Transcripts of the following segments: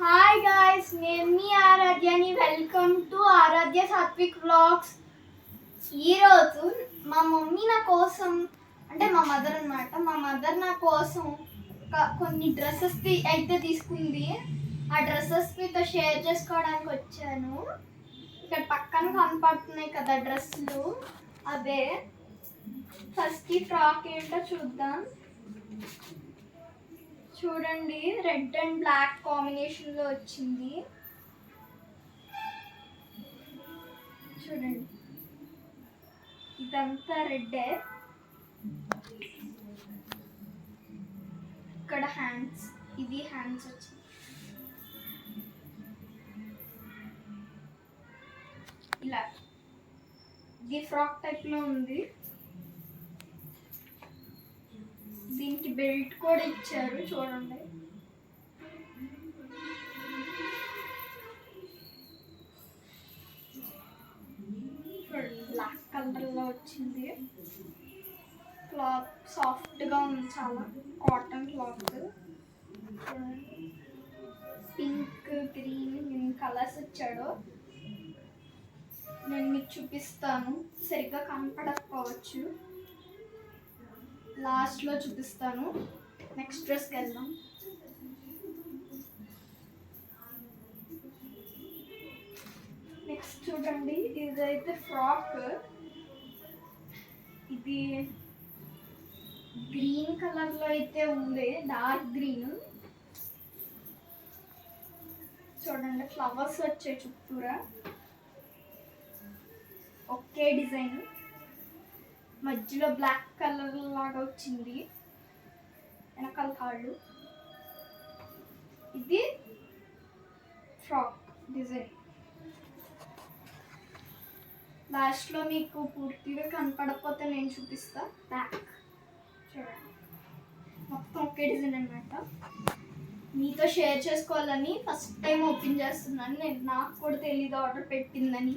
Hi guys నేను మీ ఆరాధ్యని. Welcome to Aaradhya Satvik vlogs ఈరోజు మా మమ్మీ నా కోసం అంటే మా మదర్ అన్నమాట మా మదర్ నా కోసం కొన్ని డ్రెస్సెస్ అయితే తీసుకుంది. ఆ డ్రెస్సెస్ మీతో షేర్ చేసుకోవడానికి వచ్చాను. ఇక్కడ పక్కన కనపడుతున్నాయి కదా డ్రెస్సులు అదే ఫస్ట్ ఫ్రాక్ ఏంటో చూద్దాం. చూడండి రెడ్ అండ్ బ్లాక్ కాంబినేషన్లో వచ్చింది. చూడండి. ఇదంతా రెడ్డే ఇక్కడ హ్యాండ్స్ ఇది హ్యాండ్స్ వచ్చింది. ఇలా. ఇది ఫ్రాక్ టైప్లో ఉంది. దీనికి బెల్ట్ కూడా ఇచ్చారు చూడండి. బ్లాక్ కలర్లో వచ్చింది. క్లాత్ సాఫ్ట్గా ఉంది చాలా కాటన్ క్లాత్ పింక్ గ్రీన్ ఎన్ని కలర్స్ ఇచ్చాడు. నేను మీకు చూపిస్తాను సరిగ్గా కనపడకపోవచ్చు. లాస్ట్లో చూపిస్తాను. నెక్స్ట్ డ్రెస్కి వెళ్దాం. నెక్స్ట్ చూడండి ఇదైతే ఫ్రాక్ ఇది గ్రీన్ కలర్లో అయితే ఉంది డార్క్ గ్రీన్ చూడండి ఫ్లవర్స్ వచ్చాయి చుట్టూరా. ఒకే డిజైన్. మధ్యలో బ్లాక్ కలర్ లాగా వచ్చింది. వెనకాల కాళ్ళు. ఇది ఫ్రాక్ డిజైన్ లాస్ట్లో మీకు పూర్తిగా కనపడకపోతే నేను చూపిస్తా. బ్యాక్ చూడండి. మొత్తం ఒకే డిజైన్ అనమాట మీతో షేర్ చేసుకోవాలని ఫస్ట్ టైం ఓపెన్ చేస్తున్నాను. నేను నాకు కూడా తెలియదు ఆర్డర్ పెట్టిందని.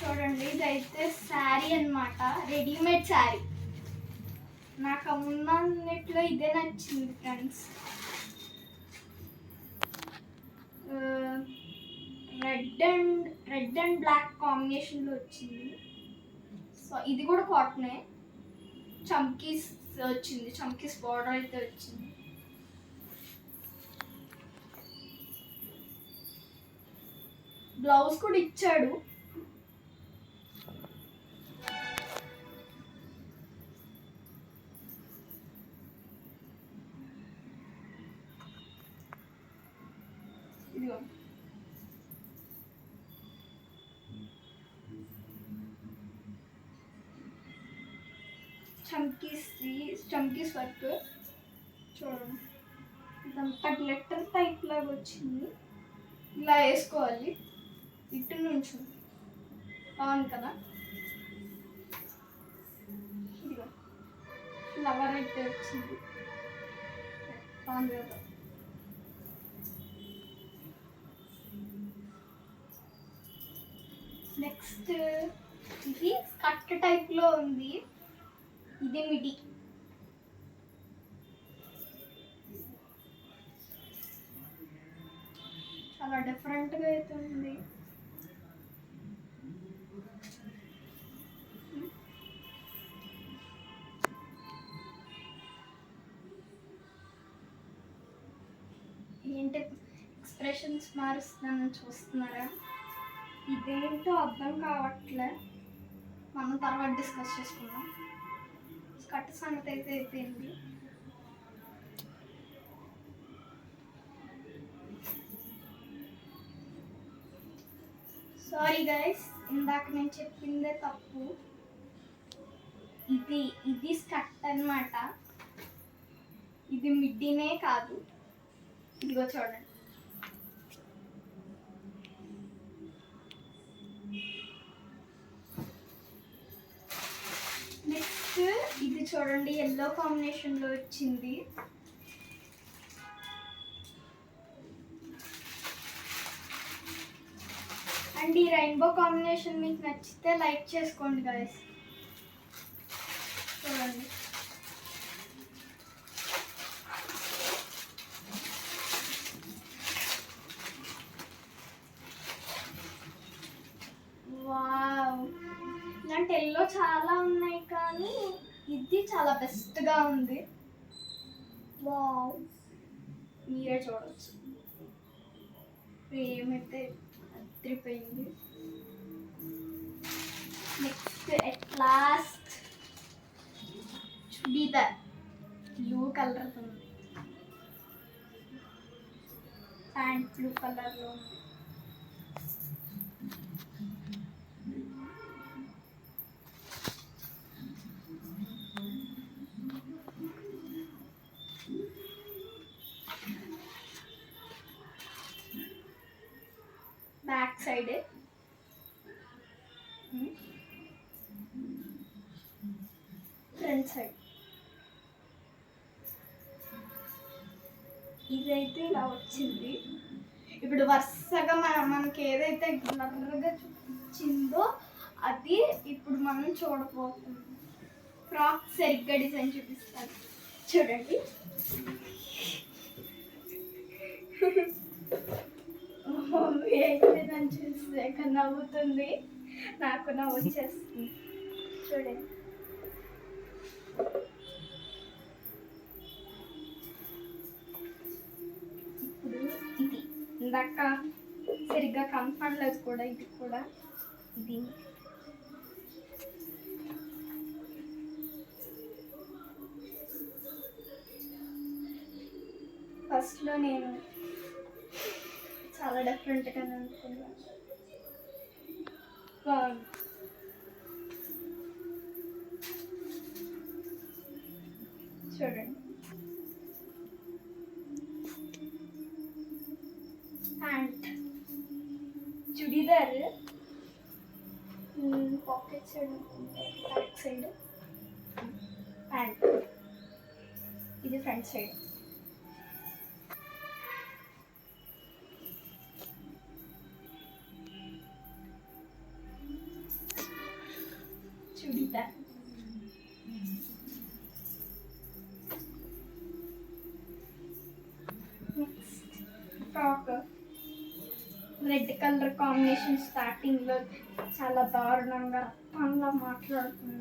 చూడండి ఇదైతే శారీ అన్నమాట. రెడీమేడ్ శారీ. నాకు ఉన్నట్లో ఇదే నచ్చింది friends red and red and black కాంబినేషన్లో వచ్చింది. సో ఇది కూడా కాటనే. చమ్కీస్ వచ్చింది చమ్కీస్ బార్డర్ అయితే వచ్చింది. బ్లౌజ్ కూడా ఇచ్చాడు. చంకీస్ చంకీస్ వర్క్ చూడండి ఇదంతా గ్లిట్టర్ టైప్ లాగా వచ్చింది. ఇలా వేసుకోవాలి. ఇటు నుంచి. అవును కదా? ఫ్లవర్ అయితే వచ్చింది. బాగుంది కదా? నెక్స్ట్ ఇది కట్ టైప్లో ఉంది. ఇదేమిటి చాలా డిఫరెంట్గా అయితే ఉంది. ఏంటి ఎక్స్ప్రెషన్స్ మారుస్తున్నాను చూస్తున్నారా? ఇదేంటో అర్థం కావట్లే. మనం తర్వాత డిస్కస్ చేసుకుందాం. కట్ సంగతి అయితే అయిపోయింది. సారీ గైస్ ఇందాక నేను చెప్పిందే తప్పు. ఇది ఇది స్కట్ అన్నమాట. ఇది మిడ్డీనే కాదు. ఇదిగో చూడండి. చూడండి ఎల్లో కాంబినేషన్లో వచ్చింది. అండ్ ఈ రెయిన్బో కాంబినేషన్ మీకు నచ్చితే లైక్ చేసుకోండి గాయస్ చూడండి. వావ్ ఇలాంటి ఎల్లో చాలా ఉన్నాయి కానీ ఇది చాలా బెస్ట్గా ఉంది. వావ్. మీరే చూడవచ్చు ఏమైతే అదిరిపోయింది. Next at last churidar blue colour ఉంది. ప్యాంట్ బ్లూ కలర్లో ఉంది. Back side. Front side. ఇదైతే ఇలా వచ్చింది. ఇప్పుడు వరుసగా మన మనకి ఏదైతే నల్లగా చూపించిందో అది ఇప్పుడు మనం చూడబోతున్నాం. ఫ్రాక్ సరిగ్గా డిజైన్ చూపిస్తాను. చూడండి. అయితే నన్ను ఎక్కడ నవ్వుతుంది? నాకు నవ్వు వచ్చేస్తుంది. చూడండి ఇప్పుడు ఇది. ఇందాక సరిగ్గా కనపడలేదు కూడా ఇది కూడా. ఇది. ఫస్ట్లో నేను చాలా డిఫరెంట్గా అనుకున్నాను బాగుంది చూడండి. Pant churidar. Pocket side back side pant ఇది ఫ్రంట్ సైడ్ కలర్ కాంబినేషన్ స్టార్టింగ్లో చాలా దారుణంగా పనిలో మాట్లాడుతున్నాను